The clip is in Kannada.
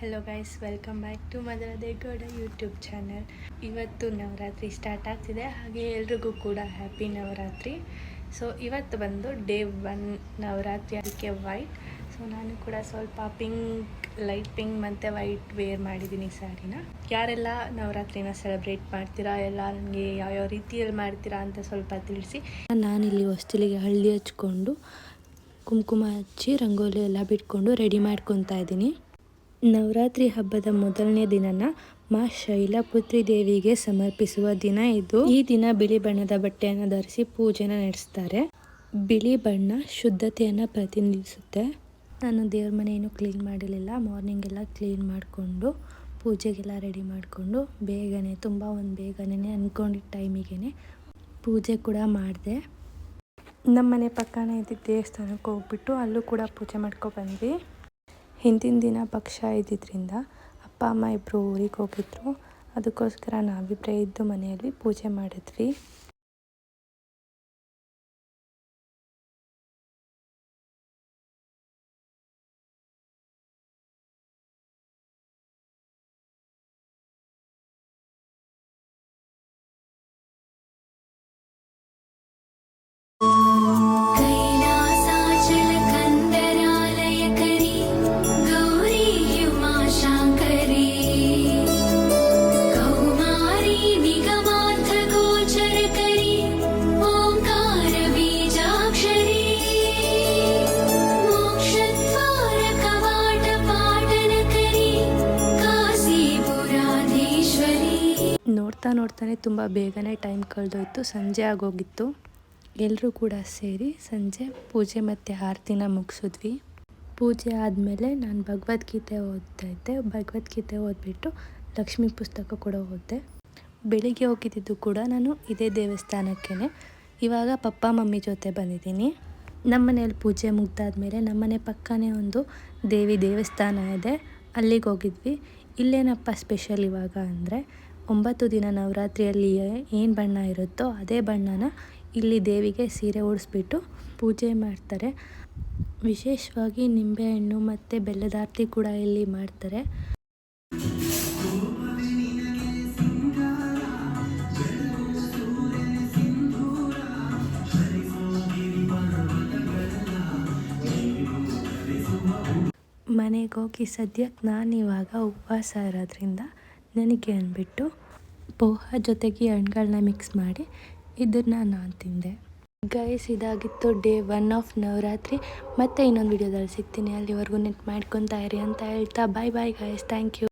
Hello guys welcome back to ಮದರ ದೇಗೌಡ YouTube channel ಇವತ್ತು ನವರಾತ್ರಿ ಸ್ಟಾರ್ಟ್ ಆಗ್ತಿದೆ, ಹಾಗೆ ಎಲ್ರಿಗೂ ಕೂಡ ಹ್ಯಾಪಿ ನವರಾತ್ರಿ. ಸೊ ಇವತ್ತು ಬಂದು ಡೇ ಒನ್ ನವರಾತ್ರಿ, ಅದಕ್ಕೆ ವೈಟ್ ಸೊ ನಾನು ಕೂಡ ಸ್ವಲ್ಪ ಪಿಂಕ್ ಲೈಟ್ ಪಿಂಕ್ ಮತ್ತು ವೈಟ್ ವೇರ್ ಮಾಡಿದ್ದೀನಿ ಸ್ಯಾರಿನ ಯಾರೆಲ್ಲ ನವರಾತ್ರಿನ ಸೆಲೆಬ್ರೇಟ್ ಮಾಡ್ತೀರಾ, ಎಲ್ಲ ನನಗೆ ಯಾವ್ಯಾವ ರೀತಿಯಲ್ಲಿ ಮಾಡ್ತೀರಾ ಅಂತ ಸ್ವಲ್ಪ ತಿಳಿಸಿ. ನಾನಿಲ್ಲಿ ಹೊಸ್ತಿಲಿಗೆ ಹಳ್ಳಿ ಹಚ್ಕೊಂಡು, ಕುಂಕುಮ ಹಚ್ಚಿ, ರಂಗೋಲಿ ಎಲ್ಲ ಬಿಟ್ಕೊಂಡು ರೆಡಿ ಮಾಡ್ಕೊತಾ ಇದ್ದೀನಿ. ನವರಾತ್ರಿ ಹಬ್ಬದ ಮೊದಲನೇ ದಿನನ ಮಾ ಶೈಲಪುತ್ರಿ ದೇವಿಗೆ ಸಮರ್ಪಿಸುವ ದಿನ ಇದು. ಈ ದಿನ ಬಿಳಿ ಬಣ್ಣದ ಬಟ್ಟೆಯನ್ನು ಧರಿಸಿ ಪೂಜೆನ ನಡೆಸ್ತಾರೆ. ಬಿಳಿ ಬಣ್ಣ ಶುದ್ಧತೆಯನ್ನು ಪ್ರತಿನಿಧಿಸುತ್ತೆ. ನಾನು ದೇವ್ರ ಮನೆಯನ್ನು ಕ್ಲೀನ್ ಮಾಡಿರಲಿಲ್ಲ. ಮಾರ್ನಿಂಗ್ ಎಲ್ಲ ಕ್ಲೀನ್ ಮಾಡಿಕೊಂಡು, ಪೂಜೆಗೆಲ್ಲ ರೆಡಿ ಮಾಡಿಕೊಂಡು ಬೇಗನೆ, ತುಂಬ ಒಂದು ಬೇಗನೆ ಅಂದ್ಕೊಂಡಿದ್ದ ಟೈಮಿಗೆ ಪೂಜೆ ಕೂಡ ಮಾಡಿದೆ. ನಮ್ಮ ಮನೆ ಪಕ್ಕನೇ ಇದ್ದಿದ್ದ ದೇವಸ್ಥಾನಕ್ಕೆ ಹೋಗ್ಬಿಟ್ಟು ಅಲ್ಲೂ ಕೂಡ ಪೂಜೆ ಮಾಡ್ಕೊ ಬಂದ್ವಿ. ಹಿಂದಿನ ದಿನ ಪಕ್ಷ ಇದ್ದಿದ್ದರಿಂದ ಅಪ್ಪ, ಅಮ್ಮ ಇಬ್ಬರು ಊರಿಗೆ ಹೋಗಿದ್ರು. ಅದಕ್ಕೋಸ್ಕರ ನಾವಿಬ್ಬರೇ ಇದ್ದು ಮನೆಯಲ್ಲಿ ಪೂಜೆ ಮಾಡಿದ್ವಿ. ನೋಡ್ತಾ ನೋಡ್ತಾನೆ, ತುಂಬ ಬೇಗನೆ ಟೈಮ್ ಕಳೆದೋಯ್ತು, ಸಂಜೆ ಆಗೋಗಿತ್ತು. ಎಲ್ಲರೂ ಕೂಡ ಸೇರಿ ಸಂಜೆ ಪೂಜೆ ಮತ್ತು ಆರತಿನ ಮುಗಿಸಿದ್ವಿ. ಪೂಜೆ ಆದಮೇಲೆ ನಾನು ಭಗವದ್ಗೀತೆ ಓದ್ತಾ ಇದ್ದೆ. ಭಗವದ್ಗೀತೆ ಓದ್ಬಿಟ್ಟು ಲಕ್ಷ್ಮಿ ಪುಸ್ತಕ ಕೂಡ ಓದಿದೆ. ಬೆಳಿಗ್ಗೆ ಹೋಗಿದ್ದಿದ್ದು ಕೂಡ ನಾನು ಇದೇ ದೇವಸ್ಥಾನಕ್ಕೇ ಇವಾಗ ಪಪ್ಪ, ಮಮ್ಮಿ ಜೊತೆ ಬಂದಿದ್ದೀನಿ. ನಮ್ಮ ಮನೇಲಿ ಪೂಜೆ ಮುಗ್ದಾದ್ಮೇಲೆ ನಮ್ಮನೆ ಪಕ್ಕನೇ ಒಂದು ದೇವಿ ದೇವಸ್ಥಾನ ಇದೆ. ಅಲ್ಲಿಗೆ ಹೋಗಿದ್ವಿ. ಇಲ್ಲೇನಪ್ಪ ಸ್ಪೆಷಲ್ ಇವಾಗ ಅಂದರೆ ಒಂಬತ್ತು ದಿನ ನವರಾತ್ರಿಯಲ್ಲಿ ಏನು ಬಣ್ಣ ಇರುತ್ತೋ ಅದೇ ಬಣ್ಣನ ಇಲ್ಲಿ ದೇವಿಗೆ ಸೀರೆ ಉಡಿಸ್ಬಿಟ್ಟು ಪೂಜೆ ಮಾಡ್ತಾರೆ. ವಿಶೇಷವಾಗಿ ನಿಂಬೆಹಣ್ಣು ಮತ್ತು ಬೆಲ್ಲದ ಆರತಿ ಕೂಡ ಇಲ್ಲಿ ಮಾಡ್ತಾರೆ. ಮನೆಗೆ ಹೋಗಿ ಸದ್ಯಕ್ಕೆ ನಾನು ಇವಾಗ ಉಪವಾಸ ಇರೋದ್ರಿಂದ ನನಗೆ ಅಂದ್ಬಿಟ್ಟು ಪೋಹ ಜೊತೆಗೆ ಹಣ್ಣುಗಳನ್ನ ಮಿಕ್ಸ್ ಮಾಡಿ ಇದನ್ನು ನಾನು ತಿಂದೆ. ಗೈಸ್ ಇದಾಗಿತ್ತು ಡೇ ಒನ್ ಆಫ್ ನವರಾತ್ರಿ. ಮತ್ತೆ ಇನ್ನೊಂದು ವಿಡಿಯೋದಲ್ಲಿ ಸಿಗ್ತೀನಿ. ಅಲ್ಲಿವರೆಗೂ ನೆಟ್ ಮಾಡ್ಕೊತಾ ಇರಿ ಅಂತ ಹೇಳ್ತಾ bye bye guys thank you